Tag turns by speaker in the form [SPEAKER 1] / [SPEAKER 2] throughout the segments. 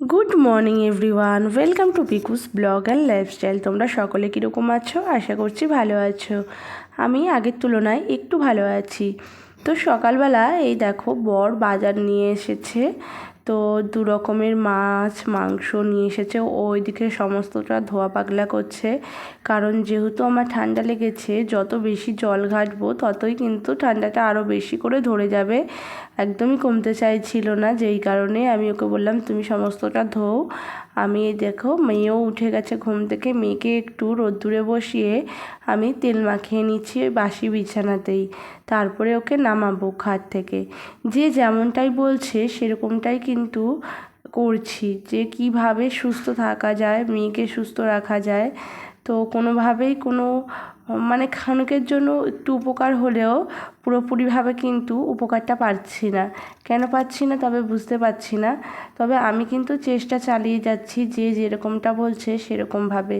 [SPEAKER 1] Good morning everyone welcome to Pikus blog and lifestyle তোমরা সকলে কীরকম আছো? আশা করছি ভালো আছো। আমি আগের তুলনায় একটু ভালো আছি। তো সকালবেলা এই দেখো বর বাজার নিয়ে এসেছে। তো দু রকমের মাছ, মাংস নিয়ে এসেছে। ও ওইদিকে সমস্তটা ধোয়া পাগলা করছে। কারণ যেহেতু আমার ঠান্ডা লেগেছে, যত বেশি জল ঘাটবো, ততই কিন্তু ঠান্ডাটা আরও বেশি করে ধরে যাবে। একদমই কমতে চাইছিল না, যেই কারণে আমি ওকে বললাম, তুমি সমস্তটা ধোও আমি দেখো মেয়েও উঠে গেছে ঘুম থেকে। মেয়েকে একটু রোদ্দুরে বসিয়ে আমি তেল মাখিয়ে নিচ্ছি ওই বাসি বিছানাতেই। তারপরে ওকে নামাবো খাট থেকে। যে যেমনটাই বলছে সেরকমটাই কিন্তু করছি। যে কীভাবে সুস্থ থাকা যায়, মেয়েকে সুস্থ রাখা যায়, তো কোনোভাবেই কোনো মানে ক্ষণিকের জন্য একটু উপকার হলেও পুরোপুরিভাবে কিন্তু উপকারটা পাচ্ছি না। কেন পাচ্ছি না তবে বুঝতে পারছি না। তবে আমি কিন্তু চেষ্টা চালিয়ে যাচ্ছি যে যেরকমটা বলছে সেরকমভাবে।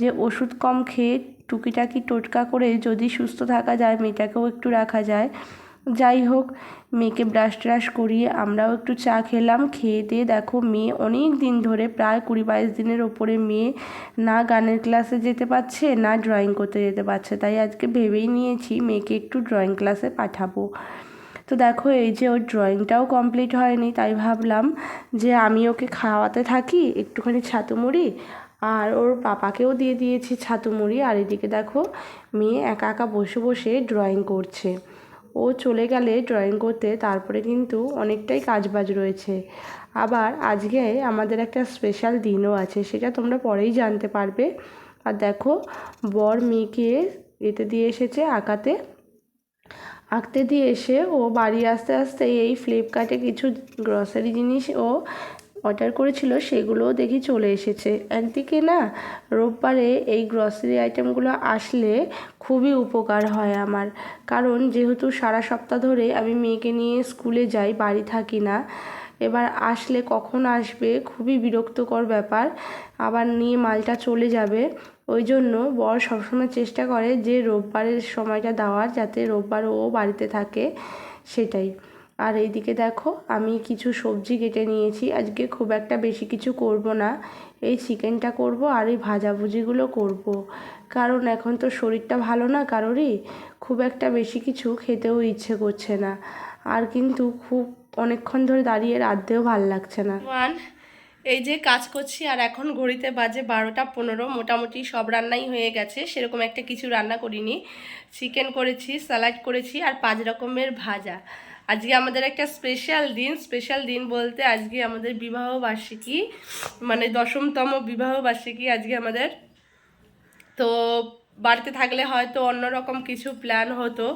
[SPEAKER 1] যে ওষুধ কম খেয়ে টুকিটাকি টোটকা করে যদি সুস্থ থাকা যায়, মেয়েটাকেও একটু রাখা যায় যাই হোক, মেয়েকে ব্রাশ ট্রাশ করিয়ে আমরাও একটু চা খেলাম। খেয়ে দিয়ে দেখো, মেয়ে অনেক দিন ধরে, প্রায় কুড়ি বাইশ দিনের ওপরে মেয়ে না গানের ক্লাসে যেতে পারছে, না ড্রয়িং করতে যেতে পারছে। তাই আজকে ভেবেই নিয়েছি মেয়েকে একটু ড্রয়িং ক্লাসে পাঠাবো। তো দেখো, এই যে ওর ড্রয়িংটাও কমপ্লিট হয়নি, তাই ভাবলাম যে আমি ওকে খাওয়াতে থাকি, একটুখানি ছাতু মুড়ি আর ওর পাপাকেও দিয়ে দিয়েছি ছাতু মুড়ি আর এদিকে দেখো, মেয়ে একা একা বসে বসে ড্রয়িং করছে। ও চলে গেলে ড্রয়িং করতে, তারপরে কিন্তু অনেকটাই কাজবাজ রয়েছে। আবার আজকে আমাদের একটা স্পেশাল দিনও আছে, সেটা তোমরা পরেই জানতে পারবে। আর দেখো, বর মেয়েকে এতে দিয়ে এসেছে আঁকাতে। আঁকতে দিয়ে এসে ও বাড়ি আসতে আসতে এই ফ্লিপকার্টে কিছু গ্রসারি জিনিস ও অর্ডার করেছিল, সেগুলোও দেখি চলে এসেছে। একদিকে না, রোববারে এই গ্রসারি আইটেমগুলো আসলে খুবই উপকার হয় আমার। কারণ যেহেতু সারা সপ্তাহ ধরে আমি মেয়েকে নিয়ে স্কুলে যাই, বাড়ি থাকি না, এবার আসলে কখন আসবে খুবই বিরক্তকর ব্যাপার। আবার নিয়ে মালটা চলে যাবে, ওই জন্য বর সবসময় চেষ্টা করে যে রোববারের সময়টা দেওয়ার, যাতে রোববার ও বাড়িতে থাকে, সেটাই। আর এইদিকে দেখো, আমি কিছু সবজি কেটে নিয়েছি। আজকে খুব একটা বেশি কিছু করব না। এই চিকেনটা করব আর এই ভাজাভুজিগুলো করব। কারণ এখন তো শরীরটা ভালো না কারোরই। খুব একটা বেশি কিছু খেতেও ইচ্ছে করছে না। আর কিন্তু খুব অনেকক্ষণ ধরে দাঁড়িয়ে রাঁধতেও ভালো লাগছে না। এই যে কাজ করছি আর এখন ঘড়িতে বাজে বারোটা পনেরো, মোটামুটি সব রান্নাই হয়ে গেছে। সেরকম একটা কিছু রান্না করিনি। চিকেন করেছি, স্যালাড করেছি আর পাঁচ রকমের ভাজা। আজকে আমাদের একটা স্পেশাল দিন স্পেশাল দিন বলতে আজকে আমাদের বিবাহ বার্ষিকী মানে দশমতম বিবাহ বার্ষিকী আজকে আমাদের। তো বাড়িতে থাকলে হয়তো অন্যরকম কিছু প্ল্যান হতো।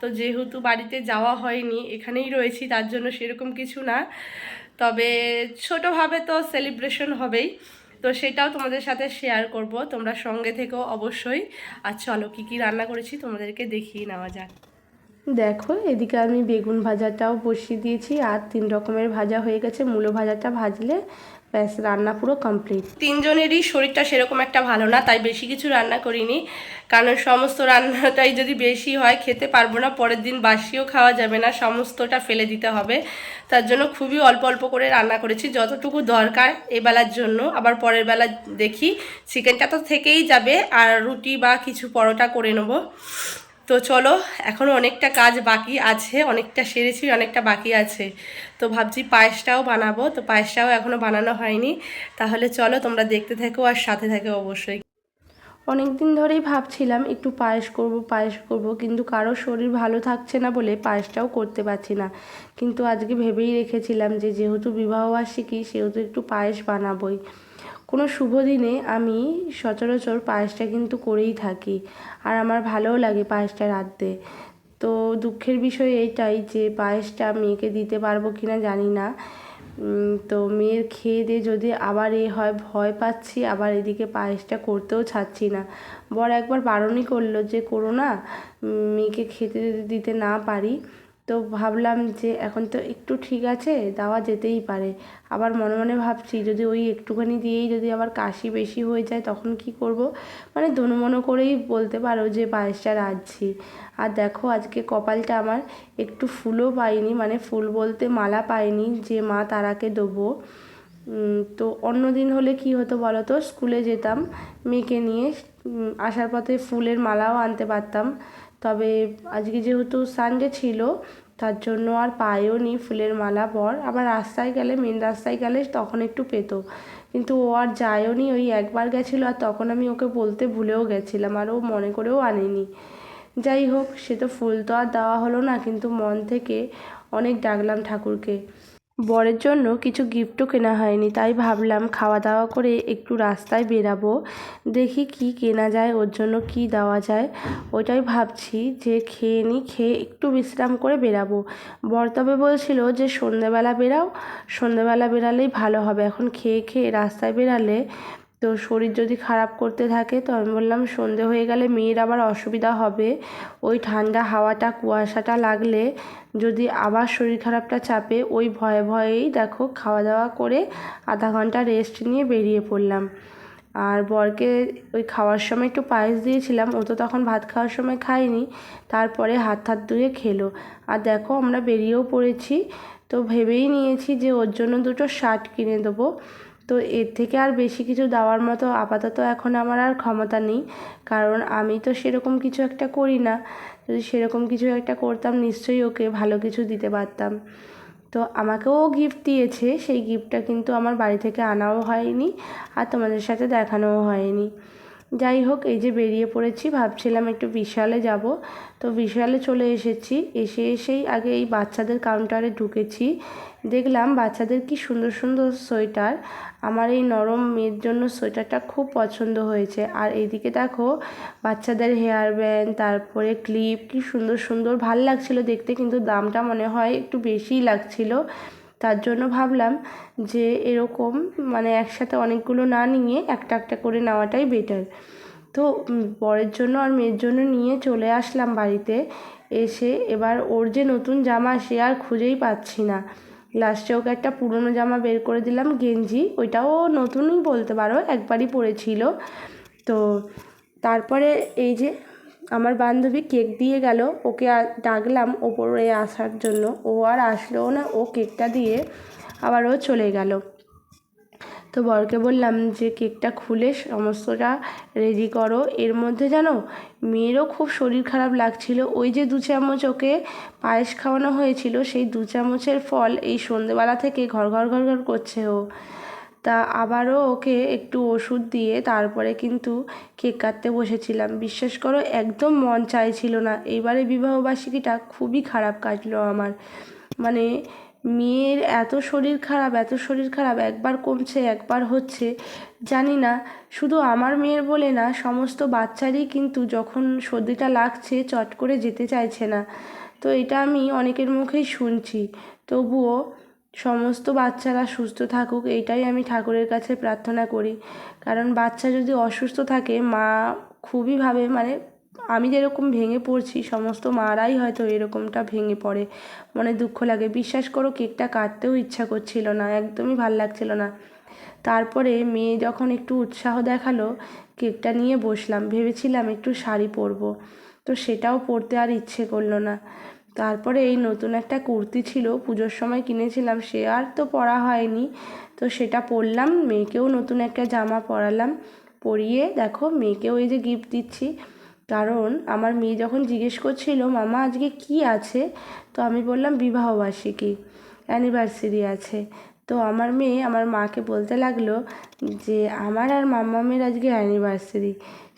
[SPEAKER 1] তো যেহেতু বাড়িতে যাওয়া হয়নি, এখানেই রয়েছি, তার জন্য সেরকম কিছু না। তবে ছোটোভাবে তো সেলিব্রেশন হবেই। তো সেটাও তোমাদের সাথে শেয়ার করব, তোমরা সঙ্গে থেকেও অবশ্যই। আর চলো, কী কী রান্না করেছি তোমাদেরকে দেখিয়ে নেওয়া যাক। দেখো, এদিকে আমি বেগুন ভাজাটাও বসিয়ে দিয়েছি আর তিন রকমের ভাজা হয়ে গেছে। মূলো ভাজাটা ভাজলে ব্যাস রান্না পুরো কমপ্লিট তিনজনেরই শরীরটা সেরকম একটা ভালো না, তাই বেশি কিছু রান্না করিনি। কারণ সমস্ত রান্নাটাই যদি বেশি হয়, খেতে পারব না, পরের দিন বাসিও খাওয়া যাবে না, সমস্তটা ফেলে দিতে হবে। তার জন্য খুবই অল্প অল্প করে রান্না করেছি, যতটুকু দরকার এবেলার জন্য। আবার পরের বেলা দেখি, চিকেনটা তো থেকেই যাবে, আর রুটি বা কিছু পরোটা করে নেব। তো চলো এখনও অনেকটা কাজ বাকি আছে, অনেকটা সেরেছি, অনেকটা বাকি আছে। তো ভাবছি পায়েসটাও বানাবো, তো পায়েসটাও এখনও বানানো হয়নি। তাহলে চলো, তোমরা দেখতে থাকো আর সাথে থাকো অবশ্যই। অনেক দিন ধরেই ভাবছিলাম একটু পায়েস করব পায়েস করব, কিন্তু কারও শরীর ভালো থাকছে না বলে পায়েসটাও করতে পারছি না। কিন্তু আজকে ভেবেই রেখেছিলাম যে, যেহেতু বিবাহবার্ষিকী, সেহেতু একটু পায়েস বানাবই। কোনো শুভ দিনে আমি সচরাচর পায়েসটা কিন্তু করেই থাকি। আর আমার ভালোও লাগে পায়েসটা রাঁধতে। তো দুঃখের বিষয় এইটাই যে পায়েসটা মেয়েকে দিতে পারব কি না জানি না। তো মেয়ের খেয়ে দিয়ে যদি আবার এ হয়, ভয় পাচ্ছি, আবার এদিকে পায়েসটা করতেও ছাড়ছি না। বর একবার বারণই করল যে, করো না মেয়েকে খেতে যদি দিতে না পারি তো ভাবলাম যে এখন তো একটু ঠিক আছে দেওয়া যেতেই পারে। আবার মনে মনে ভাবছি, যদি ওই একটুখানি দিয়েই যদি আবার কাশি বেশি হয়ে যায়, তখন কি করব? মানে দনুমনো করেই বলতে পারো যে পায়েসটা রাঁধছি আর দেখো, আজকে কপালটা আমার একটু ফুলও পাইনি মানে ফুল বলতে মালা পাইনি, যে মা তারাকে দেবো। তো অন্য দিন হলে কি হতো বলো তো? স্কুলে যেতাম, মেয়েকে নিয়ে আসার পথে ফুলের মালাও আনতে পারতাম। তবে আজকে যেহেতু সানডে ছিল, তার জন্য আর পায়েও নি ফুলের মালা পর আবার রাস্তায় গেলে মেন রাস্তায় গেলে তখন একটু পেতো। কিন্তু ও আর যায়ও নি, ওই একবার গেছিল আর তখন আমি ওকে বলতে ভুলেও গেছিলাম আর ও মনে করেও আনেনি। যাই হোক, সে তো ফুল তো আর দেওয়া হলো না, কিন্তু মন থেকে অনেক ডাকলাম ঠাকুরকে। বরের জন্য কিছু গিফটও কেনা হয়নি, তাই ভাবলাম খাওয়া দাওয়া করে একটু রাস্তায় বেরাবো, দেখি কি কেনা যায়, ওর জন্য কি দেওয়া যায়। ওটাই ভাবছি যে খেয়ে নিই খেয়ে একটু বিশ্রাম করে বেরাবো। বর তবে বলছিল যে, সন্ধেবেলা বেরাও, সন্ধেবেলা বেরালেই ভালো হবে। এখন খেয়ে খেয়ে রাস্তায় বেরালে তো শরীর যদি খারাপ করতে থাকে, তো আমি বললাম, সন্ধে হয়ে গেলে মেয়ের আবার অসুবিধা হবে। ওই ঠান্ডা হাওয়াটা, কুয়াশাটা লাগলে যদি আবার শরীর খারাপটা চাপে, ওই ভয়ে ভয়েই দেখো খাওয়া দাওয়া করে আধা ঘণ্টা রেস্ট নিয়ে বেরিয়ে পড়লাম। আর বরকে ওই খাওয়ার সময় একটু পায়েস দিয়েছিলাম, ও তো তখন ভাত খাওয়ার সময় খায়নি, তারপরে হাত হাত ধুয়ে খেলো। আর দেখো আমরা বেরিয়েও পড়েছি, তো ভেবেই নিয়েছি যে ওর জন্য দুটো শার্ট কিনে দেবো। তো এর থেকে আর বেশি কিছু দেওয়ার মতো আপাতত এখন আমার আর ক্ষমতা নেই। কারণ আমি তো সেরকম কিছু একটা করি না। যদি সেরকম কিছু একটা করতাম, নিশ্চয়ই ওকে ভালো কিছু দিতে পারতাম। তো আমাকেও গিফট দিয়েছে। সেই গিফটটা কিন্তু আমার বাড়ি থেকে আনাও হয়নি আর তোমাদের সাথে দেখানোও হয়নি। যাই হোক, এই যে বেরিয়ে পড়েছি, ভাবছিলাম একটু বিশালে যাব। তো বিশালে চলে এসেছি, এসে এসেই আগে এই বাচ্চাদের কাউন্টারে ঢুকেছি। দেখলাম বাচ্চাদের কি সুন্দর সুন্দর সোয়েটার। আমার এই নরম মেয়ের জন্য সোয়েটারটা খুব পছন্দ হয়েছে। আর এইদিকে দেখো, বাচ্চাদের হেয়ার ব্যান্ড তারপরে ক্লিপ কি সুন্দর সুন্দর, ভালো লাগছিল দেখতে, কিন্তু দামটা মনে হয় একটু বেশিই লাগছিল। তার জন্য ভাবলাম যে এরকম মানে একসাথে অনেকগুলো না নিয়ে একটা একটা করে নেওয়াটাই বেটার তো বরের জন্য আর মেয়ের জন্য নিয়ে চলে আসলাম বাড়িতে। এসে এবার ওর যে নতুন জামা সে আর খুঁজেই পাচ্ছি না। লাস্টে ওকে একটা পুরনো জামা বের করে দিলাম, গেঞ্জি। ওইটাও নতুনই বলতে পারো, একবারই পরেছিল। তো, তারপরে এই যে আমার বান্ধবী কেক দিয়ে গেল। ওকে ডাকলাম ওপরে আসার জন্য। ও আর আসলোও না। ও কেকটা দিয়ে আবার ও চলে গেল। তো বরকে বললাম যে, কেকটা খুলে সমস্তটা রেডি করো। এর মধ্যে জানো, মেয়েরও খুব শরীর খারাপ লাগছিল। ওই যে দু চামচ ওকে পায়েস খাওয়ানো হয়েছিল, সেই দু চামচের ফল এই সন্ধেবেলা থেকে ঘর ঘর ঘর ঘর করছে ও। তা আবারও ওকে একটু ওষুধ দিয়ে তারপরে কিন্তু কেক কাটতে বসেছিলাম। বিশ্বাস করো, একদম মন চাইছিল না। এইবারে বিবাহবার্ষিকীটা খুবই খারাপ কাটলো আমার। মানে মেয়ের এত শরীর খারাপ, এত শরীর খারাপ, একবার কমছে, একবার হচ্ছে, জানি না। শুধু আমার মেয়ের বলে না, সমস্ত বাচ্চারই কিন্তু যখন সর্দিটা লাগছে, চট করে যেতে চাইছে না। তো এটা আমি অনেকের মুখেই শুনছি। তবুও সমস্ত বাচ্চারা সুস্থ থাকুক, এইটাই আমি ঠাকুরের কাছে প্রার্থনা করি। কারণ বাচ্চা যদি অসুস্থ থাকে, মা খুবই ভাবে মানে আমি যেরকম ভেঙে পড়ছি, সমস্ত মারাই হয়তো এরকমটা ভেঙে পড়ে। মনে দুঃখ লাগে। বিশ্বাস করো, কেকটা কাটতেও ইচ্ছা করছিল না, একদমই ভালো লাগছিল না। তারপরে মেয়ে যখন একটু উৎসাহ দেখাল, কেকটা নিয়ে বসলাম। ভেবেছিলাম একটু শাড়ি পরবো। তো সেটাও পরতে আর ইচ্ছে করল না। তারপরে এই নতুন একটা কুর্তি ছিল, পুজোর সময় কিনেছিলাম, সে আর তো পরা হয়নি। তো সেটা পরলাম, মেয়েকেও নতুন একটা জামা পরালাম, পরিয়ে দেখো মেয়েকেও এই যে গিফট দিচ্ছি। কারণ আমার মেয়ে যখন জিজ্ঞেস করছিল, মামা, আজকে কি আছে? তো আমি বললাম, বিবাহবার্ষিকী অ্যানিভার্সারি আছে। তো আমার মেয়ে আমার মাকে বলতে লাগল যে, আমার আর মাম্মামের আজকে অ্যানিভার্সারি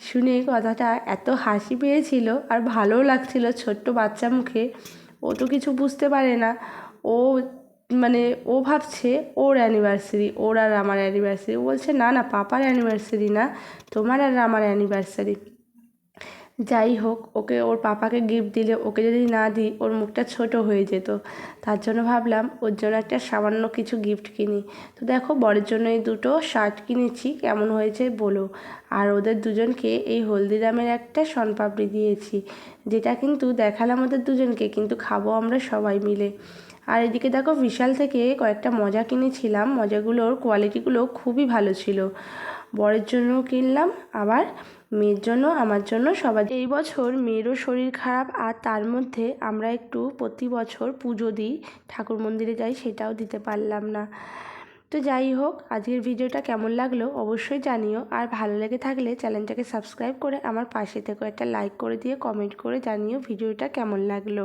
[SPEAKER 1] শুনে কথাটা এত হাসি পেয়েছিল আর ভালোও লাগছিল ছোট্ট বাচ্চা মুখে। ও তো কিছু বুঝতে পারে না। ও মানে ও ভাবছে ওর অ্যানিভার্সারি ওর আর আমার অ্যানিভার্সারি বলছে, না না, পাপার অ্যানিভার্সারি না। তোমার আর আমার অ্যানিভার্সারি যাই হোক, ওকে ওর পাপাকে গিফট দিলে, ওকে যদি না দিই, ওর মুখটা ছোট হয়ে যেত। তার জন্য ভাবলাম, ওর জন্য একটা সামান্য কিছু গিফট কিনি। তো দেখো, বরের জন্য এই দুটো শার্ট কিনেছি, কেমন হয়েছে বলো। আর ওদের দুজনকে এই হলদিরামের একটা শনপাপড়ি দিয়েছি, যেটা কিন্তু দেখালাম ওদের দুজনকে, কিন্তু খাব আমরা সবাই মিলে। আর এদিকে দেখো, বিশাল থেকে কয়েকটা মজা কিনেছিলাম। মজাগুলোর কোয়ালিটিগুলো খুবই ভালো ছিল। বরের জন্যও কিনলাম, আবার মেয়ের জন্য, আমার জন্য, সবার এই বছর মেয়েরও শরীর খারাপ, আর তার মধ্যে আমরা একটু প্রতি বছর পুজো দিই, ঠাকুর মন্দিরে যাই সেটাও দিতে পারলাম না। তো যাই হোক, আজকের ভিডিওটা কেমন লাগল অবশ্যই জানিও, আর ভালো লেগে থাকলে চ্যানেলটাকে সাবস্ক্রাইব করে আমার পাশে থেকে একটা লাইক করে দিয়ে কমেন্ট করে জানিও ভিডিওটা কেমন লাগল।